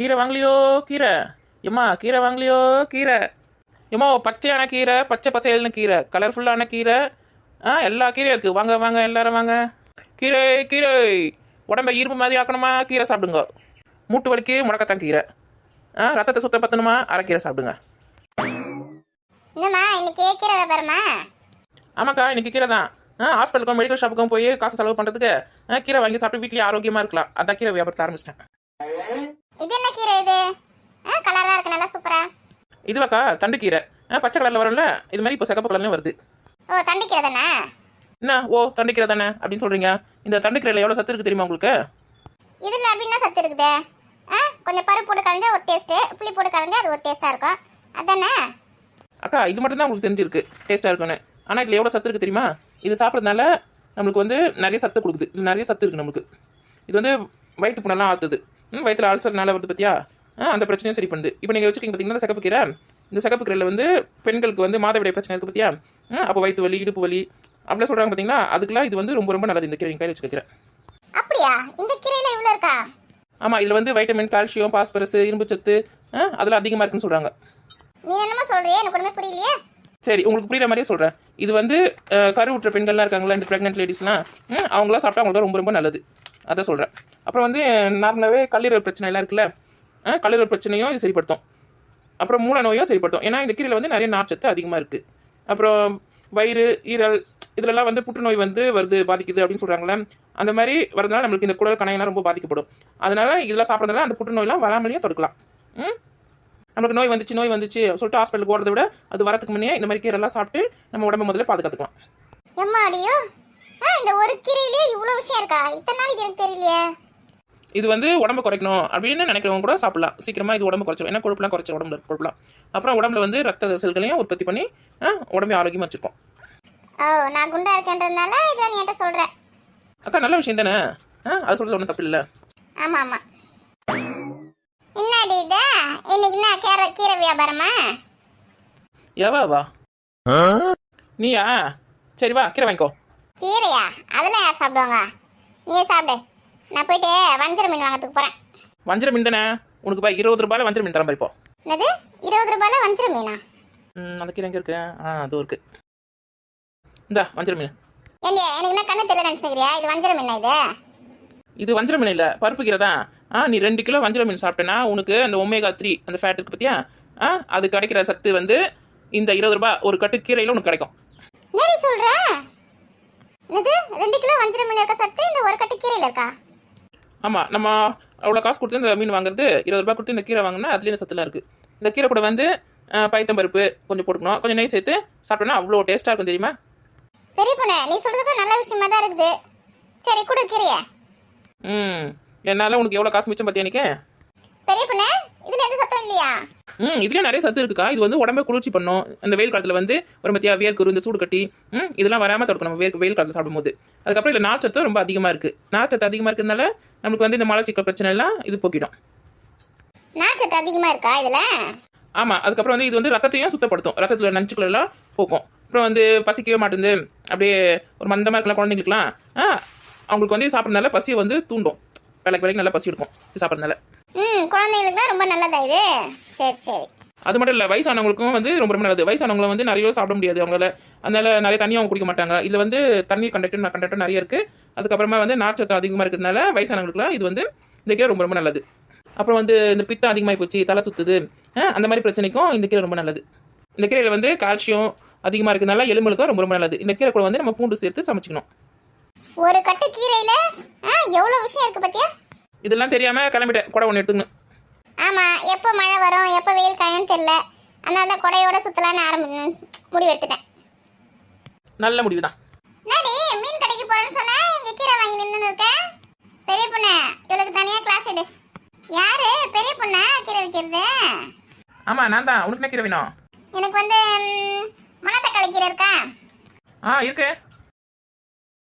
கீரை வாங்கலையோ கீரை? எம்மா கீரை வாங்கலையோ கீரை? எம்மா பச்சையான கீரை பச்சை பசேல்னு கீரை கலர்ஃபுல்லான கீரை. ஆ எல்லா கீரையும் இருக்குது வாங்க வாங்க எல்லாரும் வாங்க. கீரை கீரை. உடம்ப இரும்பு மாதிரி ஆக்கணுமா? கீரை சாப்பிடுங்க. மூட்டு வலிக்கு முடக்கத்தான் கீரை. ஆ ரத்தத்தை சுத்த பத்தணுமா? அரைக்கீரை சாப்பிடுங்க. என்னம்மா இன்னைக்கு கீரை வியாபாரமா? ஆமாக்கா இன்னைக்கு கீரை தான். ஆ ஹாஸ்பிட்டலுக்கும் மெடிக்கல் ஷாப்புக்கும் போய் காசு செலவு பண்ணுறதுக்கு கீரை வாங்கி சாப்பிட்டு வீட்லயே ஆரோக்கியமாக இருக்கலாம். அதான் கீரை வியாபாரத்தை ஆரம்பிச்சிட்டேன். இது என்ன கீரை இது? ஆ கலரா இருக்கு நல்லா சூப்பரா இதுவாக்கா தண்டுக்கீரை ஆ பச்சை கலரில் வரும்ல இது மாதிரி இப்போ சிகப்பு கலர்லையும் வருது. ஓ தண்டு கீரை தானே? என்ன? ஓ தண்டுக்கீரை தானே அப்படின்னு சொல்கிறீங்க இந்த தண்டுக்கீரையில் எவ்வளோ சத்து இருக்குது தெரியுமா உங்களுக்கு? இதுல அப்படின்னா சத்து இருக்குதே. கொஞ்சம் பருப்பு போட்டு கலந்து ஒரு டேஸ்ட்டு புளி போட்டு கலந்து அது ஒரு டேஸ்டா இருக்கும். அதானே? அக்கா இது மட்டும் தான் உங்களுக்கு தெரிஞ்சிருக்கு டேஸ்ட்டாக இருக்குன்னு ஆனால் இதில் எவ்வளோ சத்து இருக்குது தெரியுமா? இது சாப்பிட்றதுனால நம்மளுக்கு வந்து நிறைய சத்து கொடுக்குது. இது நிறைய சத்து இருக்குது நம்மளுக்கு. இது வந்து வயிற்று புண்ணெல்லாம் ஆற்றுது ம் வயிற்றுல அல்சர்னால வருது பார்த்தியா ஆ அந்த பிரச்சனையும் சரி பண்ணுது. இப்போ நீங்கள் வச்சுக்கிங்க பார்த்தீங்கன்னா சிகப்பு கீரை இந்த சிகப்பு கீரையில் வந்து பெண்களுக்கு வந்து மாதவிடாய் பிரச்சனை இருக்குது பார்த்தியா ம் அப்போ வயிற்று வலி இடுப்பு வலி அப்படிலாம் சொல்கிறாங்க பார்த்தீங்களா அதுக்கெல்லாம் இது வந்து ரொம்ப ரொம்ப நல்லது இந்த கீரை கையில் வச்சுக்கிறேன் அப்படியா? இந்த கீரையில இவ்வளோ இருக்கா? ஆமாம் இதில் வந்து வைட்டமின் கால்சியம் பாஸ்பரஸ் இரும்பு சத்து அதெல்லாம் அதிகமாக இருக்குன்னு சொல்கிறாங்க நீ என்னமோ சொல்றியே எனக்கு ஒண்ணுமே புரியலையே. சரி உங்களுக்கு புரியுற மாதிரியே சொல்கிறேன் இது வந்து கருவுற்ற பெண்கள்லாம் இருக்காங்களா இந்த ப்ரெக்னென்ட் லேடிஸ்லாம் அவங்களாம் சாப்பிட்டா அவங்களுக்கு ரொம்ப ரொம்ப நல்லது. அதை சொல்கிறேன் அப்புறம் வந்து நார்மலாகவே கல்லீரல் பிரச்சனைலாம் இருக்குல்ல? கல்லீரல் பிரச்சனையும் இது சரிப்படுத்தும். அப்புறம் மூல நோயும் சரிப்படுத்தும். ஏன்னா இந்த கீரையில் வந்து நிறைய நார்ச்சத்து அதிகமாக இருக்குது அப்புறம் வயிறு ஈரல் இதுலலாம் வந்து புற்றுநோய் வந்து வருது பாதிக்குது அப்படின்னு சொல்கிறாங்களே அந்த மாதிரி வரதுனால நம்மளுக்கு இந்த குடல் கணையெல்லாம் ரொம்ப பாதிக்கப்படும். அதனால இதெல்லாம் சாப்பிட்றதுனால அந்த புற்றுநோயெல்லாம் வராமலேயே தடுக்கலாம். ம்? நமக்கு நோய் வந்துச்சு நோய் வந்துச்சு சொல்லிட்டு ஹாஸ்பிட்டலுக்கு போகிறத விட அது வரதுக்கு முன்னே இந்த மாதிரி கீரைலாம் சாப்பிட்டு நம்ம உடம்பு முதல்ல பாதுகாத்துக்கலாம். எம்மாடியோ? இந்த ஒரு கீரையிலே இவ்வளோ விஷயம் இருக்கா? இத்தனை நாள் இது எனக்கு தெரியலையே. இது வந்து உடம்பு குறைக்கணும் அப்படின்னு நினைக்கிறவங்க கூட சாப்பிடலாம். சீக்கிரமாக இது உடம்பு குறைச்சிடும் ஏன்னா கொழுப்புலாம் குறைச்ச உடம்புல கொழுப்புலாம். அப்புறம் உடம்புல வந்து ரத்த செல்களையும் உற்பத்தி பண்ணி ஆ, உடம்பை ஆரோக்கியமாக வச்சுருக்கோம். ஓ நான் குண்டா இருக்கேன்றதுனால இதை நீ என்கிட்ட சொல்ற. அக்கா நல்ல விஷயம் தானே? ஆ அது சொல்கிறது ஒன்றும் தப்பு இல்லை. ஆமா ஆமா. என்னடி இது? இன்னைக்கு என்ன கீரை கீரை வியாபாரமா? ஏவா வா? நீயா? சரி வா கீரை வாங்கிக்கோ. கீரையா? அதெல்லாம் யார் சாப்பிடுவாங்க? நீயே சாப்பிடு. நான் போயிட்டு வஞ்சர மீன் வாங்கறதுக்கு போறேன். வஞ்சர மீன் தானே? உனக்கு பா இருபது ரூபாயில் வஞ்சர மீன் தர மாதிரி இப்போ. என்னது? இருபது ரூபாயில வஞ்சர மீனா? ம், அந்த கீரை எங்கே இருக்கு? ஆ அதுவும் இருக்கு. இந்தா வஞ்சர மீன். ஏண்டி எனக்கு என்ன கண்ணு தெரியல நினைச்சுக்கிறியா? இது வஞ்சர மீனா இது? இது வஞ்சர மீன் இல்லை பருப்பு கீரை தான். ஆ நீ ரெண்டு கிலோ வஞ்சர மீன் சாப்பிட்டேன்னா உனக்கு அந்த ஒமேகா த்ரீ அந்த ஃபேட் இருக்கு பார்த்தியா ஆ அது கிடைக்கிற சத்து வந்து இந்த இருபது ரூபாய் ஒரு கட்டு கீரையில் உனக்கு கிடைக்கும். என்னடி சொல்ற? என்னது? ரெண்டு கிலோ வஞ்சர மீன் இருக்க சத்து இந்த ஒரு கட்டு கீரையில இருக்கா ஆமாம் நம்ம அவ்வளோ காசு கொடுத்து இந்த மீன் வாங்குறது இருபது ரூபாய் கொடுத்து இந்த கீரை வாங்கினா அதுலேயும் சத்துலாம் இருக்குது இந்த கீரை கூட வந்து ஆ, பைத்தம்பருப்பு கொஞ்சம் போட்டுக்கணும். கொஞ்சம் நெய் சேர்த்து சாப்பிட்டோன்னா அவ்வளோ டேஸ்ட்டாக இருக்கும் தெரியுமா? பெரிய பொண்ணு நீ சொல்றதுக்கு நல்ல விஷயமா தான் இருக்குது. சரி கொடு கீரைய. ம் என்னால் உனக்கு எவ்வளோ காசு மிச்சம் பார்த்தியா எனக்கு பெரிய பொண்ணு இதுல எந்த சத்தம் இல்லையா? ம் இதுலேயும் நிறைய சத்து இருக்குக்கா. இது வந்து உடம்பை குளிர்ச்சி பண்ணும். அந்த வெயில் காலத்தில் வந்து ஒரு மத்தியா வேர்க்குரு இந்த சூடு கட்டி ம் இதெல்லாம் வராமல் தடுக்கும் நம்ம வேர் வெயில் காலத்தில் சாப்பிடும்போது. அதுக்கப்புறம் இதில் நார்ச்சத்து ரொம்ப அதிகமாக இருக்குது நார்ச்சத்து அதிகமாக இருக்கிறதுனால நமக்கு வந்து இந்த மலச்சிக்கல் பிரச்சனை எல்லாம் இது போக்கிடும். நார்ச்சத்து அதிகமா இருக்கா இதுல? ஆமாம் அதுக்கப்புறம் வந்து இது வந்து ரத்தத்தையும் சுத்தப்படுத்தும். ரத்தத்தில் நஞ்சுக்கள் எல்லாம் போக்கும். அப்புறம் வந்து பசிக்கவே மாட்டேங்குது. அப்படியே ஒரு மந்தமாக இருக்கலாம் குழந்தைங்களுக்குலாம் ஆ அவங்களுக்கு வந்து சாப்பிட்றதுனால பசியை வந்து தூண்டும். வேலைக்கு வேலைக்கு நல்லா பசி எடுக்கும். சாப்பிட்றதுனால. குழந்தைங்களுக்கு தான் ரொம்ப நல்லதா இது? சரி சரி. அது மட்டும் இல்லை வயசானவங்களுக்கும் வந்து ரொம்ப ரொம்ப நல்லது. வயசானவங்கள வந்து நிறைய சாப்பிட முடியாது அவங்களால. அதனால நிறைய தண்ணி அவங்க குடிக்க மாட்டாங்க. இதில் வந்து தண்ணி கண்டக்டர் கண்டக்டர் நிறைய இருக்குது அதுக்கப்புறமா வந்து நார்ச்சத்து அதிகமாக இருக்கிறதுனால வயசானவங்களுக்குலாம் இது வந்து இந்த கீரை ரொம்ப ரொம்ப நல்லது. அப்புறம் வந்து இந்த பித்தம் அதிகமாகி போச்சு தலை சுத்துது. அஹ், அந்த மாதிரி பிரச்சனைக்கும் இந்த கீரை ரொம்ப நல்லது. இந்த கீரையில் வந்து கால்சியம் அதிகமாக இருக்கிறதுனால எலும்புகளுக்கும் ரொம்ப ரொம்ப நல்லது. இந்த கீரை கூட வந்து நம்ம பூண்டு சேர்த்து சமைச்சிக்கணும். ஒரு கட்டு கீரையில ஆ எவ்வளவு விஷயம் இருக்கு பாத்தியா? இதெல்லாம் தெரியாமல் கிளம்பிட்டேன். கூட ஒன்று எடுத்துக்கணும் ஆமா எப்போ மழை வரும் எப்போ வெயில் காயும்னு தெரியல. அதனால தான் கொடையோட சுத்தலான்னு ஆரம்பி முடிவு எடுத்துட்டேன். நல்ல முடிவு தான் என்னடி மீன் கடைக்கு போறேன்னு சொன்னா இங்க கீரை வாங்கி நின்னு இருக்க? பெரிய பொண்ணு இவளுக்கு தனியா கிளாஸ் எடு. யாரு? பெரிய பொண்ணா கீரை விற்கிறது ஆமாம் நான் தான். உனக்கு என்ன கீரை வேணும்? எனக்கு வந்து மணத்தக்காளி கீரை இருக்கா? ஆ இருக்கு.